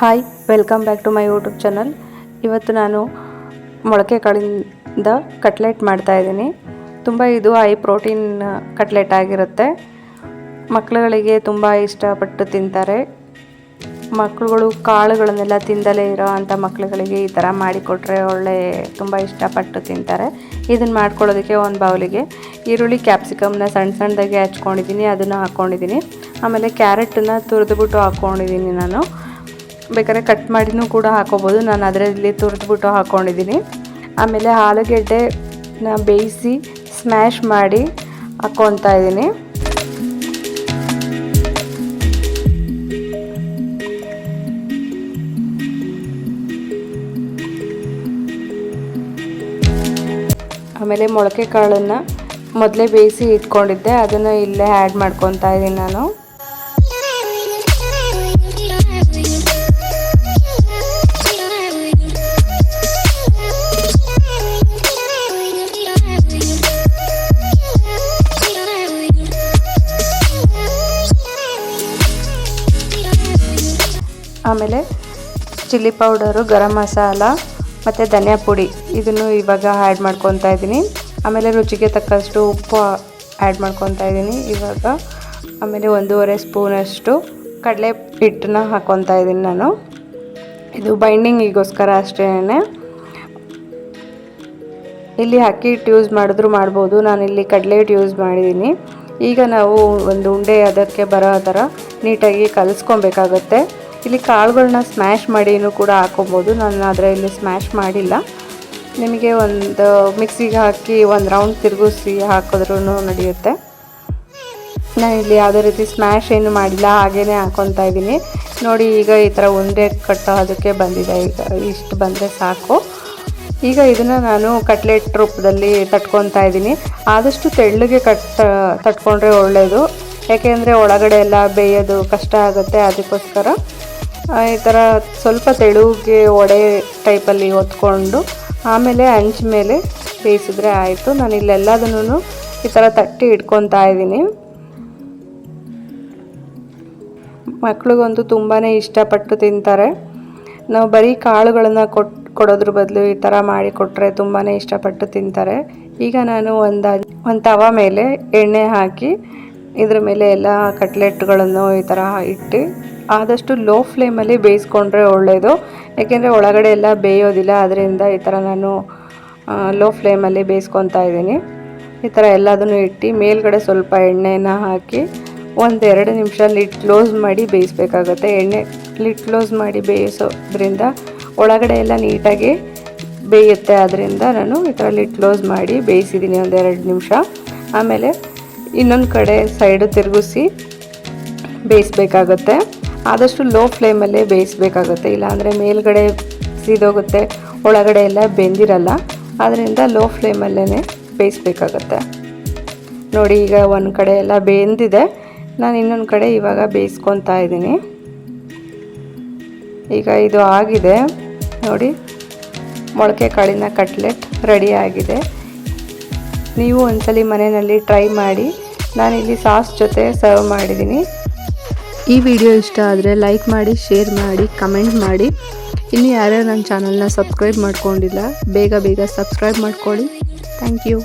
Hi welcome back to my YouTube channel ಇವತ್ತು ನಾನು ಮೊಳಕೆ ಕಾಳಿಂದ ಕಟ್ಲೆಟ್ ಮಾಡ್ತಾ ಇದ್ದೀನಿ. ತುಂಬ ಇದು ಹೈ ಪ್ರೋಟೀನ್ ಕಟ್ಲೆಟ್ ಆಗಿರುತ್ತೆ. ಮಕ್ಕಳುಗಳಿಗೆ ತುಂಬ ಇಷ್ಟಪಟ್ಟು ತಿಂತಾರೆ. ಮಕ್ಕಳುಗಳು ಕಾಳುಗಳನ್ನೆಲ್ಲ ತಿಂದಲೇ ಇರೋ ಅಂಥ ಮಕ್ಕಳುಗಳಿಗೆ ಈ ಥರ ಮಾಡಿಕೊಟ್ರೆ ಒಳ್ಳೆ, ತುಂಬ ಇಷ್ಟಪಟ್ಟು ತಿಂತಾರೆ. ಇದನ್ನು ಮಾಡ್ಕೊಳ್ಳೋದಕ್ಕೆ ಒಂದು ಬೌಲಿಗೆ ಈರುಳ್ಳಿ ಕ್ಯಾಪ್ಸಿಕಮ್ನ ಸಣ್ಣ ಸಣ್ಣದಾಗಿ ಹಚ್ಕೊಂಡಿದ್ದೀನಿ, ಅದನ್ನು ಹಾಕ್ಕೊಂಡಿದ್ದೀನಿ ಆಮೇಲೆ ಕ್ಯಾರೆಟನ್ನು ತುರಿದುಬಿಟ್ಟು ಹಾಕ್ಕೊಂಡಿದ್ದೀನಿ ನಾನು. ಬೇಕಾದ್ರೆ ಕಟ್ ಮಾಡಿನೂ ಕೂಡ ಹಾಕೋಬೋದು. ನಾನು ಅದರಲ್ಲಿ ತುರಿದ್ಬಿಟ್ಟು ಹಾಕ್ಕೊಂಡಿದ್ದೀನಿ ಆಮೇಲೆ ಆಲೂಗೆಡ್ಡೆನ ಬೇಯಿಸಿ ಸ್ಮ್ಯಾಶ್ ಮಾಡಿ ಹಾಕ್ಕೊತಾ ಇದ್ದೀನಿ ಆಮೇಲೆ ಮೊಳಕೆ ಕಾಳನ್ನು ಮೊದಲೇ ಬೇಯಿಸಿ ಇಟ್ಕೊಂಡಿದ್ದೆ. ಅದನ್ನು ಇಲ್ಲೇ ಆ್ಯಡ್ ಮಾಡ್ಕೊತಾ ಇದ್ದೀನಿ ನಾನು. ಆಮೇಲೆ ಚಿಲ್ಲಿ ಪೌಡರು, ಗರಂ ಮಸಾಲ ಮತ್ತು ಧನಿಯಾ ಪುಡಿ. ಇದನ್ನು ಇವಾಗ ಆ್ಯಡ್ ಮಾಡ್ಕೊತಾ ಇದ್ದೀನಿ. ಆಮೇಲೆ ರುಚಿಗೆ ತಕ್ಕಷ್ಟು ಉಪ್ಪು ಆ್ಯಡ್ ಮಾಡ್ಕೊತಾ ಇದ್ದೀನಿ. ಇವಾಗ ಆಮೇಲೆ ಒಂದೂವರೆ ಸ್ಪೂನಷ್ಟು ಕಡಲೆ ಹಿಟ್ಟನ್ನ ಹಾಕ್ಕೊತಾ ಇದ್ದೀನಿ ನಾನು. ಇದು ಬೈಂಡಿಂಗಿಗೋಸ್ಕರ ಅಷ್ಟೇ ಇಲ್ಲಿ ಅಕ್ಕಿ ಹಿಟ್ಟು ಯೂಸ್ ಮಾಡಿದ್ರು ಮಾಡ್ಬೋದು. ನಾನಿಲ್ಲಿ ಕಡಲೆ ಹಿಟ್ಟು ಯೂಸ್ ಮಾಡಿದ್ದೀನಿ. ಈಗ ನಾವು ಒಂದು ಉಂಡೆ ಅದಕ್ಕೆ ಬರೋ ಥರ ನೀಟಾಗಿ ಕಲಿಸ್ಕೊಬೇಕಾಗತ್ತೆ. ಇಲ್ಲಿ ಕಾಳುಗಳನ್ನ ಸ್ಮ್ಯಾಶ್ ಮಾಡಿನೂ ಕೂಡ ಹಾಕೊಬೋದು. ನಾನು ಆದರೆ ಇಲ್ಲಿ ಸ್ಮ್ಯಾಶ್ ಮಾಡಿಲ್ಲ. ನಿಮಗೆ ಒಂದು ಮಿಕ್ಸಿಗೆ ಹಾಕಿ ಒಂದು ರೌಂಡ್ ತಿರುಗಿಸಿ ಹಾಕಿದ್ರೂ ನಡೆಯುತ್ತೆ. ನಾನು ಇಲ್ಲಿ ಯಾವುದೇ ರೀತಿ ಸ್ಮ್ಯಾಶ್ ಏನು ಮಾಡಿಲ್ಲ ಹಾಗೇ ಹಾಕೊತಾ ಇದ್ದೀನಿ. ನೋಡಿ, ಈಗ ಈ ಥರ ಉಂಡೆ ಕಟ್ಟೋ ಅದಕ್ಕೆ ಬಂದಿದೆ. ಈಗ ಇಷ್ಟು ಬಂದರೆ ಸಾಕು. ಈಗ ಇದನ್ನು ನಾನು ಕಟ್ಲೆಟ್ ರೂಪದಲ್ಲಿ ತಟ್ಕೊತಾ ಇದ್ದೀನಿ. ಆದಷ್ಟು ತೆಳ್ಳಗೆ ಕಟ್, ತಟ್ಕೊಂಡ್ರೆ ಒಳ್ಳೆಯದು ಯಾಕೆಂದರೆ ಒಳಗಡೆ ಎಲ್ಲ ಬೇಯೋದು ಕಷ್ಟ ಆಗುತ್ತೆ. ಅದಕ್ಕೋಸ್ಕರ ಈ ಥರ ಸ್ವಲ್ಪ ತೆಳುಗೆ ಒಡೆ ಟೈಪಲ್ಲಿ ಹೊತ್ಕೊಂಡು ಆಮೇಲೆ ಹಂಚ್ ಮೇಲೆ ಬೇಯಿಸಿದ್ರೆ ಆಯಿತು. ನಾನು ಇಲ್ಲೆಲ್ಲದನ್ನು ಈ ಥರ ತಟ್ಟಿ ಇಟ್ಕೊತಾ ಇದ್ದೀನಿ. ಮಕ್ಳಿಗಂತೂ ತುಂಬಾ ಇಷ್ಟಪಟ್ಟು ತಿಂತಾರೆ. ನಾವು ಬರೀ ಕಾಳುಗಳನ್ನು ಕೊಟ್ಟು ಕೊಡೋದ್ರ ಬದಲು ಈ ಥರ ಮಾಡಿ ಕೊಟ್ಟರೆ ತುಂಬಾ ಇಷ್ಟಪಟ್ಟು ತಿಂತಾರೆ. ಈಗ ನಾನು ಒಂದು ಒಂದು ತವ ಮೇಲೆ ಎಣ್ಣೆ ಹಾಕಿ ಇದ್ರ ಮೇಲೆ ಎಲ್ಲ ಕಟ್ಲೆಟ್ಗಳನ್ನು ಈ ಥರ ಇಟ್ಟು ಆದಷ್ಟು ಲೋ ಫ್ಲೇಮಲ್ಲಿ ಬೇಯಿಸ್ಕೊಂಡ್ರೆ ಒಳ್ಳೆಯದು ಯಾಕೆಂದರೆ ಒಳಗಡೆ ಎಲ್ಲ ಬೇಯೋದಿಲ್ಲ ಅದರಿಂದ ಈ ಥರ ನಾನು ಲೋ ಫ್ಲೇಮಲ್ಲಿ ಬೇಯಿಸ್ಕೊತಾ ಇದ್ದೀನಿ. ಈ ಥರ ಎಲ್ಲದನ್ನು ಇಟ್ಟು ಮೇಲ್ಗಡೆ ಸ್ವಲ್ಪ ಎಣ್ಣೆನ ಹಾಕಿ ಒಂದೆರಡು ನಿಮಿಷ ಲಿಡ್ ಕ್ಲೋಸ್ ಮಾಡಿ ಬೇಯಿಸ್ಬೇಕಾಗುತ್ತೆ. ಎಣ್ಣೆ ಲಿಡ್ ಕ್ಲೋಸ್ ಮಾಡಿ ಬೇಯಿಸೋದ್ರಿಂದ ಒಳಗಡೆ ಎಲ್ಲ ನೀಟಾಗಿ ಬೇಯುತ್ತೆ. ಅದರಿಂದ ನಾನು ಈ ಥರ ಲಿಡ್ ಕ್ಲೋಸ್ ಮಾಡಿ ಬೇಯಿಸಿದ್ದೀನಿ ಒಂದೆರಡು ನಿಮಿಷ. ಆಮೇಲೆ ಇನ್ನೊಂದು ಕಡೆ ಸೈಡು ತಿರುಗಿಸಿ ಬೇಯಿಸ್ಬೇಕಾಗುತ್ತೆ. ಆದಷ್ಟು ಲೋ ಫ್ಲೇಮಲ್ಲೇ ಬೇಯಿಸ್ಬೇಕಾಗುತ್ತೆ. ಇಲ್ಲಾಂದರೆ ಮೇಲ್ಗಡೆ ಸೀದೋಗುತ್ತೆ, ಒಳಗಡೆ ಎಲ್ಲ ಬೆಂದಿರಲ್ಲ. ಅದರಿಂದ ಲೋ ಫ್ಲೇಮಲ್ಲೇ ಬೇಯಿಸ್ಬೇಕಾಗತ್ತೆ. ನೋಡಿ, ಈಗ ಒಂದು ಕಡೆ ಎಲ್ಲ ಬೆಂದಿದೆ. ನಾನು ಇನ್ನೊಂದು ಕಡೆ ಇವಾಗ ಬೇಯಿಸ್ಕೊತಾ ಇದ್ದೀನಿ. ಈಗ ಇದು ಆಗಿದೆ. ನೋಡಿ, ಮೊಳಕೆ ಕಾಳಿನ ಕಟ್ಲೆಟ್ ರೆಡಿ ಆಗಿದೆ. ನೀವು ಒಂದ್ಸಲಿ ಮನೆಯಲ್ಲಿ ಟ್ರೈ ಮಾಡಿ. ನಾನಿಲ್ಲಿ ಸಾಸ್ ಜೊತೆ ಸರ್ವ್ ಮಾಡಿದ್ದೀನಿ. ಈ ವಿಡಿಯೋ ಇಷ್ಟ ಆದರೆ ಲೈಕ್ ಮಾಡಿ ಶೇರ್ ಮಾಡಿ ಕಮೆಂಟ್ ಮಾಡಿ. ಇನ್ನು ಯಾರ್ಯಾರು ನನ್ನ ಚಾನಲ್ನ ಸಬ್ಸ್ಕ್ರೈಬ್ ಮಾಡ್ಕೊಂಡಿಲ್ಲ, ಬೇಗ ಬೇಗ ಸಬ್ಸ್ಕ್ರೈಬ್ ಮಾಡ್ಕೊಳ್ಳಿ. Thank you